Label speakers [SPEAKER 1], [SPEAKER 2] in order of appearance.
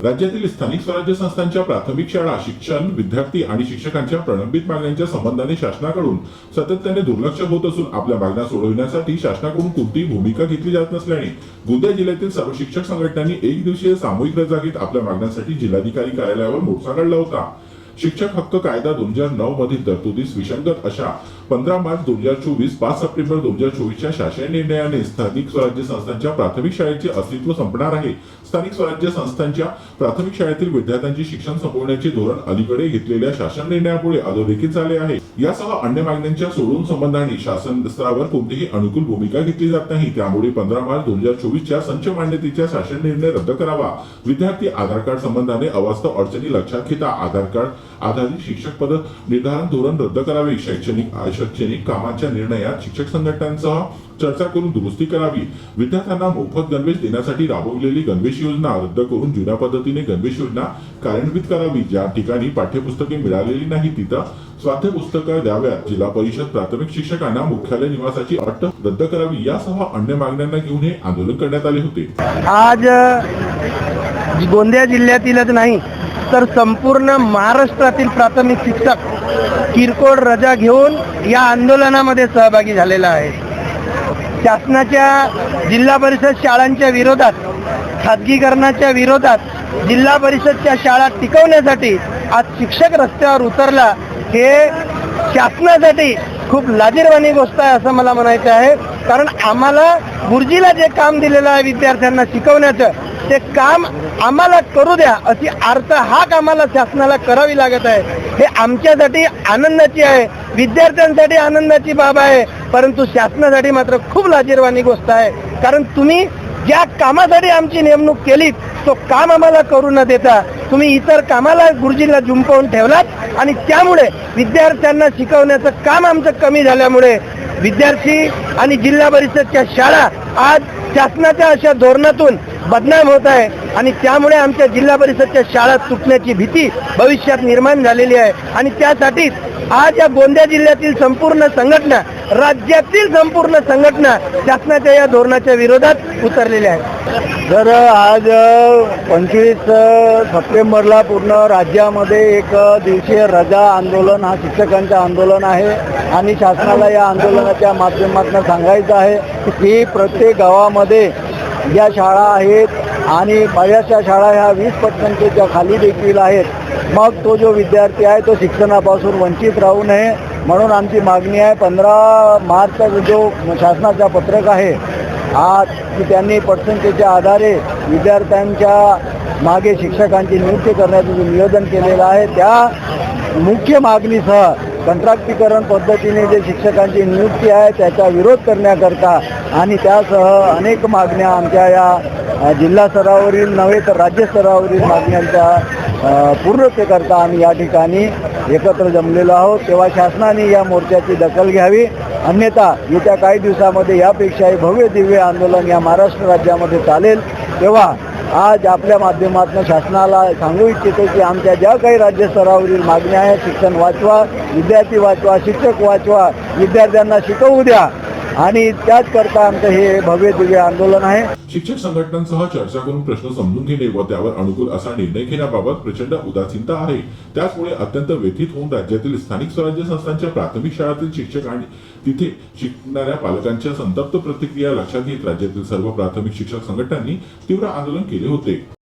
[SPEAKER 1] राज्यातील स्थानिक स्वराज्य संस्थांच्या प्राथमिक शाळा शिक्षण विद्यार्थी आणि शिक्षकांच्या प्रलंबित मागण्यांच्या संबंधाने शासनाकडून सातत्याने दुर्लक्ष होत असून आपल्या मागण्या सोडविण्यासाठी शासनाकडून कोणतीही भूमिका घेतली जात नसल्याने गोंदिया जिल्ह्यातील सर्व शिक्षक संघटनांनी एक दिवसीय सामूहिक रजा घेत आपल्या मागण्यांसाठी जिल्हाधिकारी कार्यालयावर मोर्चा काढला होता. शिक्षक हक्क कायदा दोन हजार नऊ मधील तरतुदीस विसंगत अशा पंधरा मार्च दोन हजार चोवीस पाच सप्टेंबर दोन हजार चोवीसच्या शासन निर्णयाने स्थानिक स्वराज्य संस्थांच्या प्राथमिक शाळेचे अस्तित्व संपणार आहे. स्थानिक स्वराज्य संस्थांच्या प्राथमिक शाळेतील विद्यार्थ्यांचे शिक्षण संपवण्याचे धोरण अलीकडे घेतलेल्या शासन निर्णयामुळे अधोरेखित झाले आहे. यासह अन्य मागण्यांच्या सोडून संबंधाने शासन स्तरावर कोणतीही अनुकूल भूमिका घेतली जात नाही. त्यामुळे पंधरा मार्च दोन हजार चोवीसच्या संच मान्यतेच्या शासन निर्णय रद्द करावा. विद्यार्थी आधार कार्ड संबंधाने अवास्तव अडचणी लक्षात घेता आधार कार्ड आधारित शिक्षक पद निर्धारण धोरण रद्द करावे. शैक्षणिक शैक्षणिक कामाच्या निर्णयात शिक्षक संघटनांसह चर्चा करून दुरुस्ती करावी. विद्यार्थ्यांना मोफत गणवेश देण्यासाठी राबवलेली गणवेश योजना रद्द करून जुन्या पद्धतीने गणवेश योजना कार्यान्वित करावी. ज्या ठिकाणी पाठ्यपुस्तके मिळालेली नाही तिथं स्वाध्याय द्याव्यात. जिल्हा परिषद प्राथमिक शिक्षकांना मुख्यालय निवासाची अट रद्द करावी. यासह अन्य मागण्यांना घेऊन हे आंदोलन करण्यात आले होते.
[SPEAKER 2] आज गोंदिया जिल्ह्यातीलच नाही तर संपूर्ण महाराष्ट्रातील प्राथमिक शिक्षक किरकोळ रजा घेऊन या आंदोलनामध्ये सहभागी झालेला आहे. शासनाच्या जिल्हा परिषद शाळांच्या विरोधात खाजगीकरणाच्या विरोधात जिल्हा परिषदच्या शाळा टिकवण्यासाठी आज शिक्षक रस्त्यावर उतरला हे शासनासाठी खूप लाजीरवाणी गोष्ट आहे असं मला म्हणायचं आहे. कारण आम्हाला गुरुजीला जे काम दिलेलं आहे विद्यार्थ्यांना शिकवण्याचं ते काम आम्हाला करू द्या. अशी अर्थ हाक आम्हाला शासनाला करावी लागत आहे. हे आमच्यासाठी आनंदाची आहे. विद्यार्थ्यांसाठी आनंदाची बाब आहे. परंतु शासनासाठी मात्र खूप लाजीरवाणी गोष्ट आहे. कारण तुम्ही ज्या कामासाठी आमची नेमणूक केलीत तो काम आम्हाला करू न देता तुम्ही इतर कामाला गुरुजींना जुंपवून ठेवलात आणि त्यामुळे विद्यार्थ्यांना शिकवण्याचं काम आमचं कमी झाल्यामुळे विद्यार्थी आणि जिल्हा परिषदच्या शाळा आज शासनाच्या अशा धोरणातून बदनाम होत आहे. आणि त्यामुळे आमच्या जिल्हा परिषदच्या शाळा सुटण्याची भीती भविष्यात निर्माण झालेली आहे. आणि त्यासाठीच आज या गोंदिया जिल्ह्यातील संपूर्ण संघटना राज्यातील संपूर्ण संघटना शासनाच्या या धोरणाच्या विरोधात उतरलेल्या आहेत.
[SPEAKER 3] तर आज पंचवीस सप्टेंबरला पूर्ण राज्यामध्ये एक दिवसीय रजा आंदोलन हा शिक्षकांचं आंदोलन आहे. आणि शासनाला या आंदोलनाच्या माध्यमातून सांगायचं आहे की प्रत्येक गावामध्ये ज्या शाळा आहेत आणि बऱ्याचशा शाळा ह्या वीस पटसंख्येच्या खाली देखील आहेत. मग तो जो विद्यार्थी आहे तो शिक्षणापासून वंचित राहू नये म्हणून आमची मागणी आहे. पंधरा मार्चचा जो शासनाचा पत्रक आहे आज की त्यांनी पटसंख्येच्या आधारे विद्यार्थ्यांच्या मागे शिक्षकांची नियुक्ती करण्याचं जे नियोजन केलेलं आहे त्या मुख्य मागणीसह कंत्राटीकरण पद्धतीने जे शिक्षकांची नियुक्ती आहे त्याचा विरोध करण्याकरता आणि त्यासह अनेक मागण्या आमच्या या जिल्हा स्तरावरील नव्हे तर राज्य स्तरावरील मागण्यांच्या अ, पूर्णतेकरता आम्ही या ठिकाणी एकत्र जमलेलो आहोत. तेव्हा शासनाने या मोर्चाची दखल घ्यावी. अन्यथा येत्या काही दिवसामध्ये यापेक्षाही भव्य दिव्य आंदोलन या महाराष्ट्र राज्यामध्ये चालेल. तेव्हा आज आपल्या माध्यमातून शासनाला सांगू इच्छितो की आमच्या ज्या काही राज्यस्तरावरील मागण्या आहेत शिक्षण वाचवा विद्यार्थी वाचवा शिक्षक वाचवा विद्यार्थ्यांना शिकवू द्या. आणि त्याचकरता आमचं हे भव्य दिव्य आंदोलन आहे.
[SPEAKER 1] शिक्षक संघटनांसह चर्चा करून प्रश्न समजून घेणे व त्यावर अनुकूल असा निर्णय घेण्याबाबत प्रचंड उदासीनता आहे. त्याचमुळे अत्यंत व्यथित होऊन राज्यातील स्थानिक स्वराज्य संस्थांच्या प्राथमिक शाळातील शिक्षक आणि तिथे शिकणाऱ्या पालकांच्या संतप्त प्रतिक्रिया लक्षात घेत राज्यातील सर्व प्राथमिक शिक्षक संघटनांनी तीव्र आंदोलन केले होते.